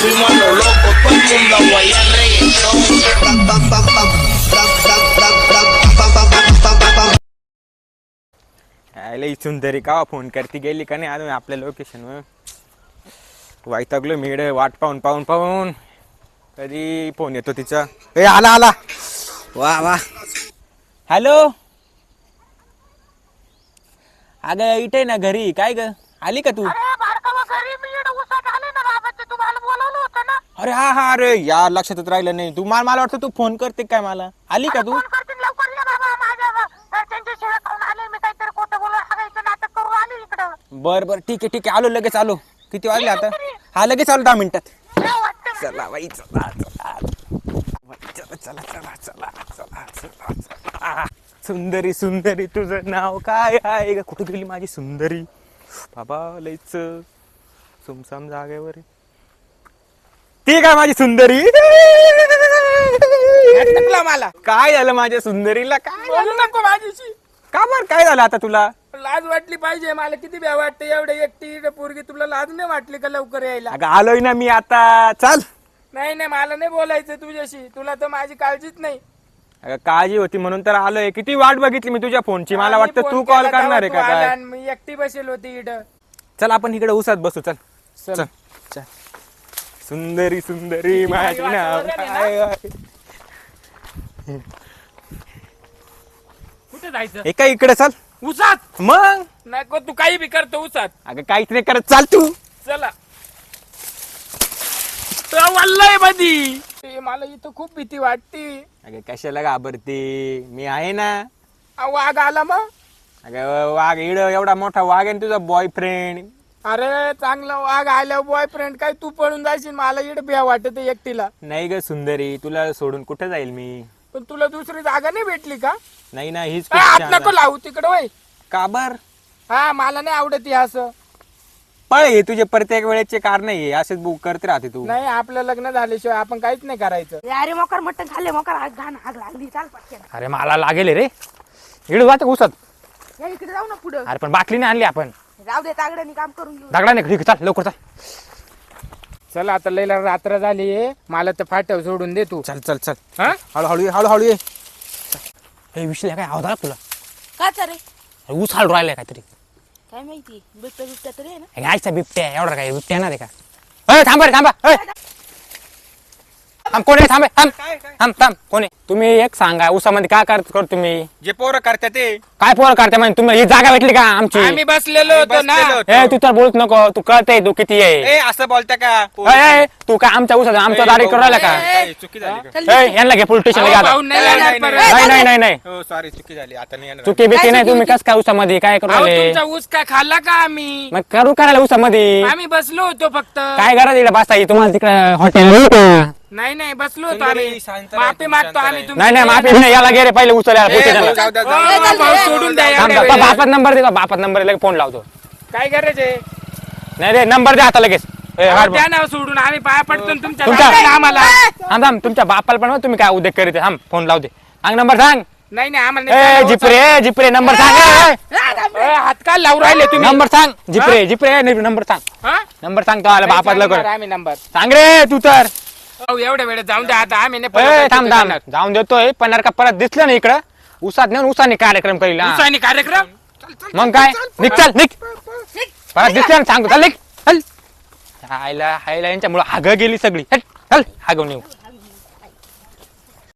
fuimos a lo loco, todo el mundo a guayar reggaetón. लई का phone करती गेली का नाही? अजून आपल्या लोकेशनवर वैतागलो मिड वाट पाहून पाहून पाहून. कधी फोन येतो तिचा? ए आला आला. वा वा. हॅलो अगं इथे ना घरी. काय ग? आली का तू? अरे हा हा अरे या लक्षातच राहिलं नाही. तू मला मला वाटतं तू फोन करते काय मला? आली का तू? फोन लवकर. ये बाबा माझ्या अं, त्यांच्या शिवाय खाऊन आले मी काहीतरी खोटं बोलून हागायचं नाटक करून आले इकडं. बर बर ठीक आहे ठीक आहे. आलो लगेच आलो. किती वाजले आता. हा लगेच आलो दहा मिनिटात. वाटतं. चला बाई चला चला. बाई, चला चला चला चला चला चला. चला सुंदरी सुंदरी तुझं नाव काय आहे? ग कुठे गेली माझी सुंदरी? बाबा लईच सुमसाम जागेवर आहे. ती काय माझी सुंदरी? अटकला मला. काय झालं माझ्या सुंदरीला? काय बोलू नको माझ्याशी. का बर? काय झालं आता तुला? लाज वाटली पाहिजे मला. किती भ्या वाटते? एवढे एकटी पोरगी तुला लाज नाही वाटली का लवकर यायला? अगं आलोय ना मी आता. चल. नाही नाही मला नाही बोलायचं तुझ्याशी. तुला तर माझी काळजीच नाही. अगं काळजी होती म्हणून तर आलोय. किती वाट बघितली मी तुझ्या फोनची. मला आणि वाटतं फोन तू कॉल करणार आहे का तू आला काय आणि मी एकटी बसेल होती इकडं चल आपण इकडे उसात बसू. चल. चल. चल. सुंदरी सुंदरी माझी नाव? कुठे जायचं? हे काय इकडे चल. उसात? मग? नको तू काही बी करतो उसात. अगं काहीच नाही करत. चाल तू. चला. वल्लय मधी. ते मला इथं खूप भीती वाटते. अगं कशाला घाबरते? मी आहे ना. आ, वाघ आला मग? अगं वाघ इड एवढा मोठा वाघ आहे ना तुझा बॉयफ्रेंड अरे चांगला वाघ आल्या बॉयफ्रेंड काय तू पळून जायची मला इकडे भ्या वाटत एकटीला. नाही ग सुंदरी तुला सोडून कुठे जाईल मी? पण तुला दुसरी जागा नाही भेटली का? नाही ना हीच खूप नको छान लावू तिकडं वय. का बर? हा मला नाही आवडत हे असं. पळ हे तुझे प्रत्येक वेळेचे कारण आहे असेच बुक करत राहते तू. नाही आपलं लग्न झाल्याशिवाय आपण काहीच नाही करायचं. अरे मोकर मटण खाल्ले मोकर. आग घाण आग लागली. चाल पटकन. अरे मला लागेल रे. इकडे जाते घुसत या इकडे जाऊ ना पुढं. अरे पण बाटली नाही आणली आपण. जाऊ दे तागड्यानी काम करून घेऊ. दगडा नाही ठीक चाल लवकर चाल. चल आता लैला रात्र झाली आहे. मला तर फाट्यावर सोडून दे तू. चल चल चल. हा? हळूहळू ये, हळूहळू ये. हे विषय काय? आवाज आला तुला? का रे? अरे ऊस हाल राहिलाय काहीतरी. काय माहिती? बिबट्या बिबट्या तरी आहे ना? हे गायचा बिबट्या एवढा काय? बिबट्या येणार आहे का? थांबा रे थांबा. थांब कोण? आहे थांबे. थांब थांब थांब. कोण? आहे तुम्ही एक सांगा उसामध्ये काय करत करतो तुम्ही? जे पोरं करतात ते. काय पोर करते म्हणजे तुम्ही ही जागा भेटली का आमची? आम्ही बसलेलो होतो ना. बसलेलो होतो. ए तू तर बोलत नको. तू कळतय तू किती आहे. ए असं बोलता का? तू काय आमच्या उसाचा आमच्या दारी करू राहिला का? ए, चुकी झाली का? ए, यांना घे पोलीस स्टेशनला घ्या भाऊ आता. नाही येणार परत. नाही नाही. नाही नाही हो सॉरी चुकी झाली. आता नाही येणार. चुकी बिकी नाही तुम्ही कस काय उसामध्ये काय करू अहो, राहिले? तुमचा ऊस काय खाल्ला का आम्ही? मग करू करायला उसामध्ये? आम्ही बसलो होतो फक्त. काय करा तिकडे बसता? तुम्हाला तिकडे हॉटेल नाही नाही बसलो होतो सुंदरी, आम्ही. शांत राहा, माफी तुम्ही मागतो शांत आम्ही राहा. नाही नाही माफी नाही याला गेले पहिले उचलायला ए, पोलीस स्टेशनला जाऊ द्या, ओ, जाऊ द्या. भाऊ, सोडून द्या थांब, थांब. बापात नंबर दे बापात नंबर लगेच फोन लावतो. काय करायचंय नाही रे नंबर द्या आता लगेच. ए, अहो, हाड- द्या ना सोडून आम्ही पाया पडतो ना तुमच्या आम्हाला. थांब थांब तुमच्या बापाला पण तुम्ही काय उद्योग करीत आहे? थांब फोन लावते सांग नंबर सांग. नाही नाही आम्हाला ए नाही जिप्रे जिप्रे नंबर सांग ए, हात का लावून राहिले तुम्ही. नंबर सांग जिप्रे जिप्रे नंबर सांग. हा? नंबर सांग तो आला नाही बापात सांगणार लवकर. आम्ही नंबर. सांग रे तू तर. अहो, एवढ्या वेळेत जाऊन द्या आता आम्ही नाही ए, परत थांब थांब. जाऊन देतोय पण जर का परत दिसलं ना इकडं. उसात नेऊन उसाने कार्यक्रम करील हा. उसानी कार्यक्रम? मग काय? निघ चल निघ. परत दिसलं ना सांगतो चल निघ. चल. हायला हायला यांच्यामुळे हाग गेली सगळी. चल चल हागव नेऊ